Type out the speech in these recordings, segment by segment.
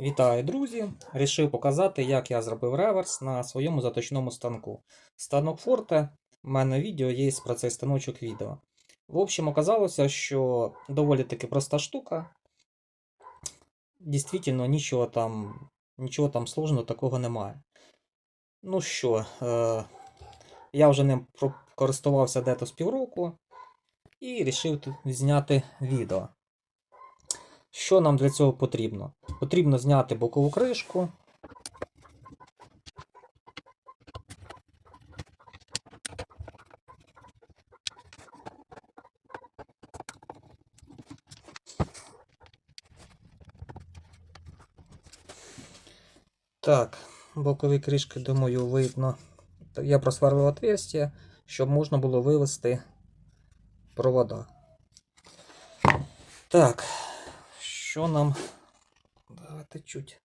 Вітаю, друзі! Рішив показати, як я зробив реверс на своєму заточному станку. Станок Форте, в мене відео є про цей станочок відео. В общем, оказалося, що доволі таки проста штука. Дійсно, нічого там, нічого там сложного такого немає. Ну що, е, я вже ним користувався дето з півроку і вирішив зняти відео. Що нам для цього потрібно? Потрібно зняти бокову кришку. Так, бокові кришки, думаю, видно. Я просверлив отверстие, щоб можна було вивести провода. Так, що нам. Давайте чуть.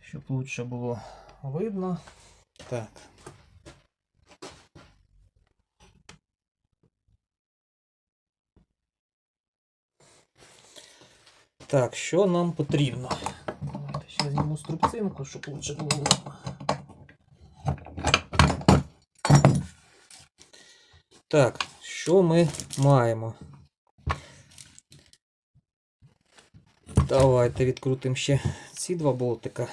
Щоб лучше було видно. Так. Так, що нам потрібно? Давайте ще зніму струбцинку, щоб лучше було видно. Так, що ми маємо? Давайте відкрутимо ще ці два болтика.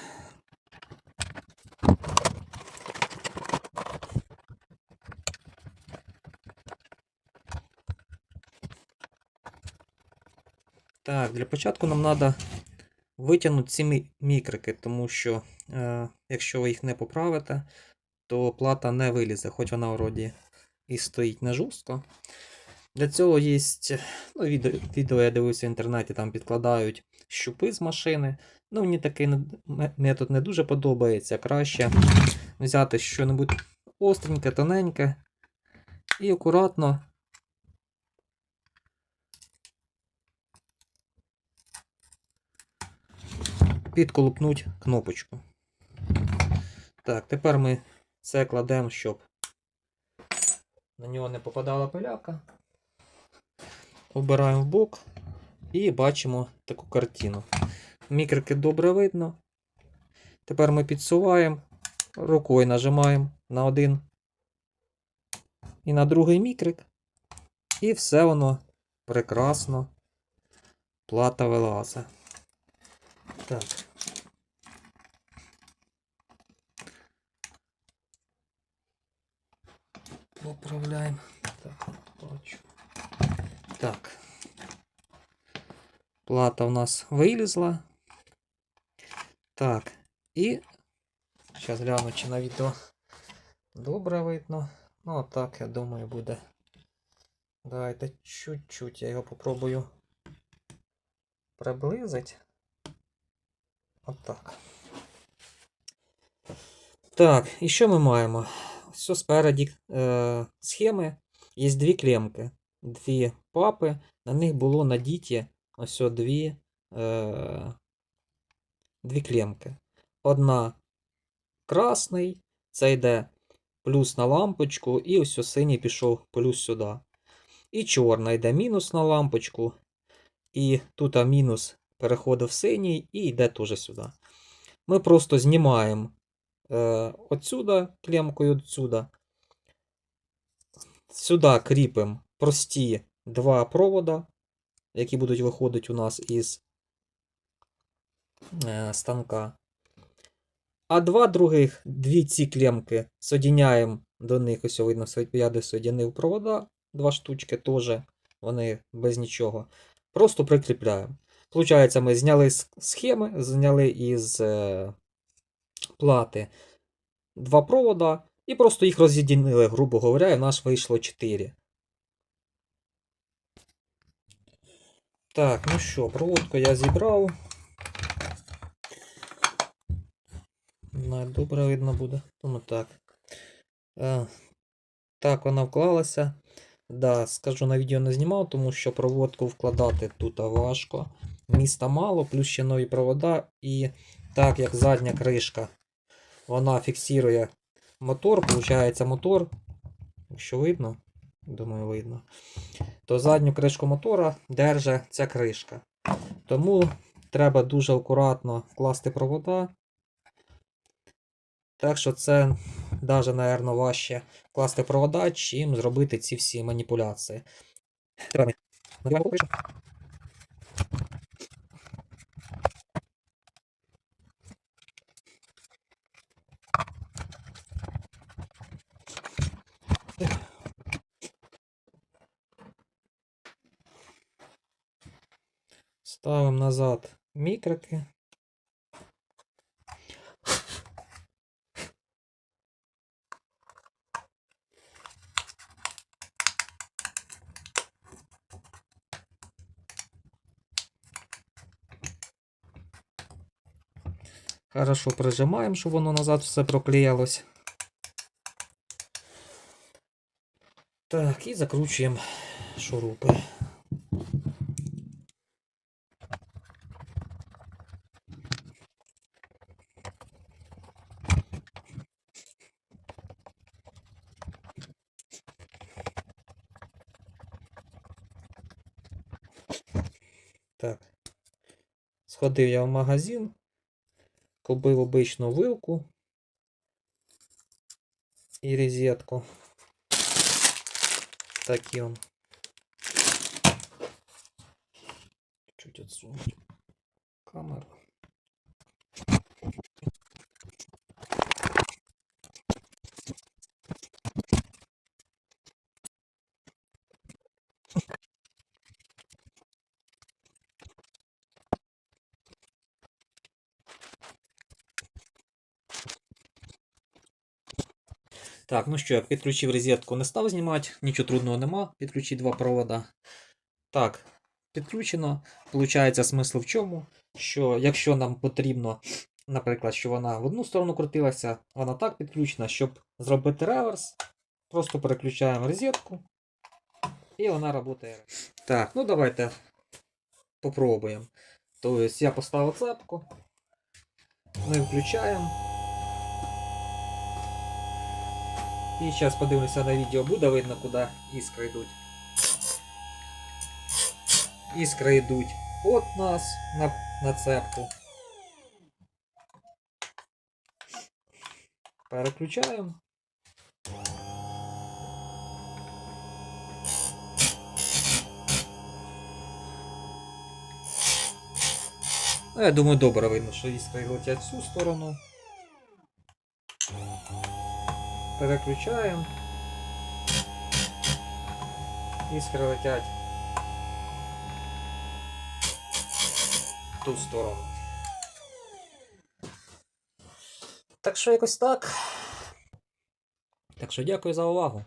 Так, для початку нам треба витягнути ці мікрики, тому що е, якщо ви їх не поправите, то плата не вилізе, хоч вона вроді і стоїть не жорстко. Для цього є ну, відео, відео я дивився в інтернеті, там підкладають щупи з машини. Ну, мені такий метод не дуже подобається. Краще взяти щось остреньке, тоненьке і акуратно підколупнуть кнопочку. Так, тепер ми це кладемо, щоб на нього не попадала пиляка. Обираємо в бок і бачимо таку картину. Мікрики добре видно. Тепер ми підсуваємо, рукою нажимаємо на один і на другий мікрик. І все воно прекрасно плата вилазить. Так. Поправляємо. Так. Так. Плата у нас вилізла. Так. І. Зараз гляну, чи на відео добре видно. Ну, так, я думаю, буде. Давайте чуть-чуть я його попробую приблизити. Отак. Так, і що ми маємо? Все спереді е, схеми. Є дві клемки, дві папи. На них було надіті ось дві, е, дві клемки. Одна красний, це йде плюс на лампочку, і ось синій пішов плюс сюди. І чорна йде мінус на лампочку. І тут а, мінус переходить в синій і йде теж сюди. Ми просто знімаємо отсюда клемкою отсюда. Сюди кріпимо прості два провода, які будуть виходити у нас із е, станка. А два других, дві ці клемки соединяємо до них, ось видно, я де соединив провода, два штучки теж, вони без нічого. Просто прикріпляємо. Получається, ми зняли з схеми, зняли із е, плати два провода і просто їх роз'єднили, грубо говоря, і в нас вийшло 4. Так, ну що, проводку я зібрав. Не добре видно буде. Тому так. Е, так, вона вклалася. Да, скажу, на відео не знімав, тому що проводку вкладати тут важко. Міста мало, плюс ще нові провода. І так як задня кришка вона фіксує мотор, виходить мотор, якщо видно, думаю, видно. то задню кришку мотора держить ця кришка. Тому треба дуже акуратно вкласти провода. Так що це навіть, напевно, важче вкласти провода, чим зробити ці всі маніпуляції. Ставимо назад мікрики. Хорошо прижимаємо, щоб воно назад все проклеїлось. Так, і закручуємо шурупи. Так. Сходив я в магазин, купив обичну вилку і розетку. Такі он. Чуть отсунуть камеру. Так, ну що, я підключив розетку, не став знімати, нічого трудного нема. Підключити два провода. Так, підключено. Получається смисл в чому? Що якщо нам потрібно, наприклад, що вона в одну сторону крутилася, вона так підключена, щоб зробити реверс, просто переключаємо розетку і вона працює. Так, ну давайте попробуємо. Тобто я поставив цепку, ми включаємо. І зараз подивимося на відео, буде видно, куди іскри йдуть. Іскри йдуть от нас на, на цепку. Переключаємо. Ну, я думаю, добре видно, що іскри летять в цю сторону. Переключаємо. Іскри летять в ту сторону. Так що якось так. Так що дякую за увагу.